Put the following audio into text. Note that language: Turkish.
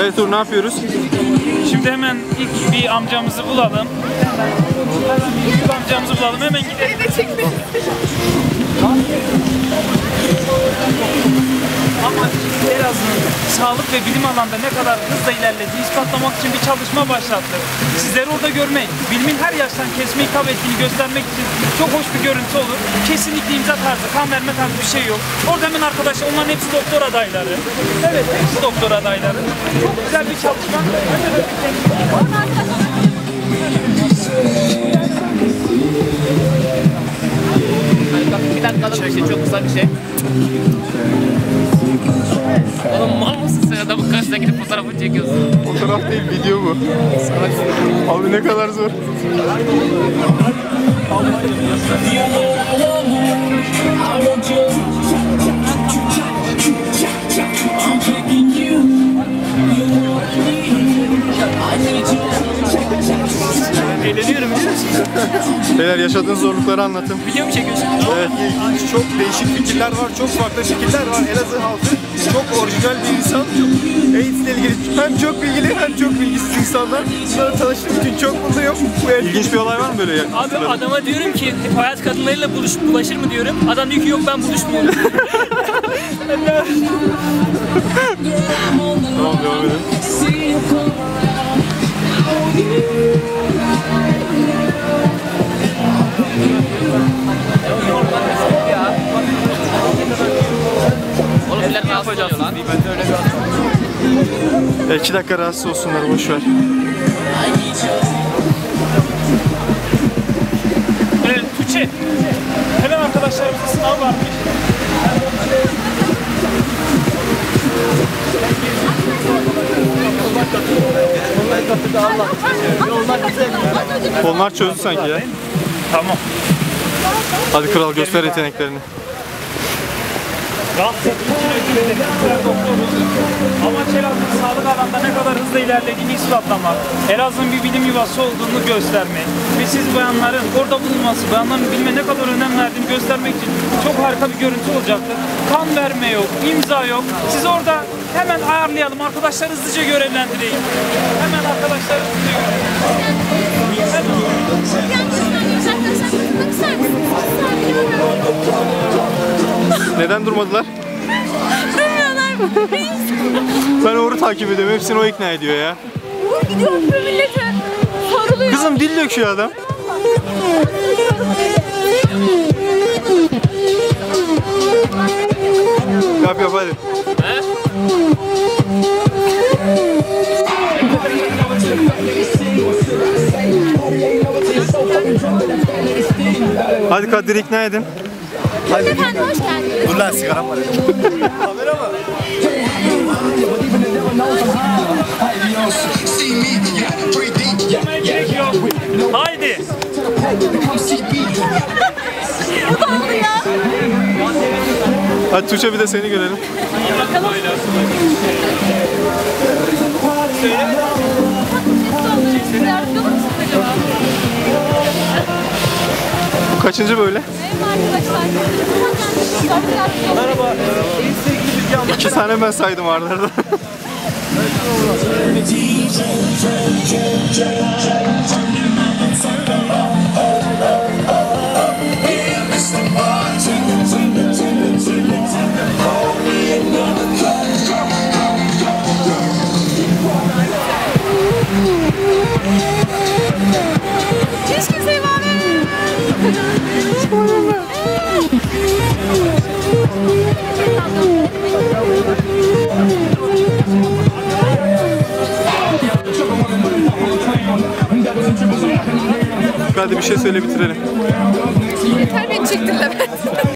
Evet Uğur ne yapıyoruz? Şimdi hemen ilk bir amcamızı bulalım. Bir amcamızı bulalım. Hemen gidelim. Sağlık ve bilim alanında ne kadar hızla ilerlediğini ispatlamak için bir çalışma başlattık. Sizleri orada görmek, bilimin her yaştan kesme hitap ettiğini göstermek için çok hoş bir görüntü olur. Kesinlikle imza tarzı, kan verme tarzı bir şey yok. Orada hemen arkadaşlar onların hepsi doktor adayları. Evet, hepsi doktor adayları. Çok güzel bir çalışma. Bir dakikalık bir şey, çok kısa bir şey. Gidip fotoğrafını çekiyorsun. Fotoğraf değil video bu. Abi ne kadar zor. Eğleniyorum biliyor musun? Beyler yaşadığınız zorlukları anlatın. Video mu çekiyorsun? Evet. Çok değişik fikirler var, çok farklı şekiller var. Elazığ halkı çok orijinal bir insan. AIDS ile ilgili hem çok bilgili hem çok bilgisiz insanlar. Bunları tanıştığım için çok mutluyum. Bu etkinlik İlginç bir olay var mı böyle? ya? Abi adama diyorum ki hayat kadınlarıyla buluş, bulaşır mı diyorum. Adam diyor ki yok ben buluşmuyorum. Tamam devam edelim. Ya iki dakika rahatsız olsunlar boş ver. Evet, Tuğçe. Hemen arkadaşlarımızın sınav varmış. Onlar çözdü sanki ya. Tamam. Hadi kral göster yeteneklerini. Rahatsız için ödül güzel doktoruz. Amaç Elazığ'ın sağlık alanda ne kadar hızlı ilerlediğini ispatlamak. Elazığ'ın bir bilim yuvası olduğunu göstermek. Ve siz bayanların orada bulunması, bayanların bilime ne kadar önem verdiğini göstermek için çok harika bir görüntü olacaktır. Kan verme yok, imza yok. Siz orada hemen ayarlayalım. Arkadaşlar hızlıca görevlendireyim. Hemen arkadaşlar hızlıca görevlendireyim. Hemen. Neden durmadılar? Durmuyorlar. Ben Uğur'u takip ediyorum. Hepsini o ikna ediyor ya. Vur gidiyor öpüyor millete. Sarılıyor. Kızım dil döküyor adam. Yap yap hadi. Hadi Kadir ikna edin. Efendim hoş geldiniz. Dur lan sigaram var. Gerek yok. Haydi. Bu da oldu ya. Hadi Tuğçe bir de seni görelim. Yardımcı kaçıncı böyle? Merhaba arkadaşlar. Merhaba. İki tane ben saydım arda Hadi bir şey söyle bitirelim. Yeter beni çektin Levent.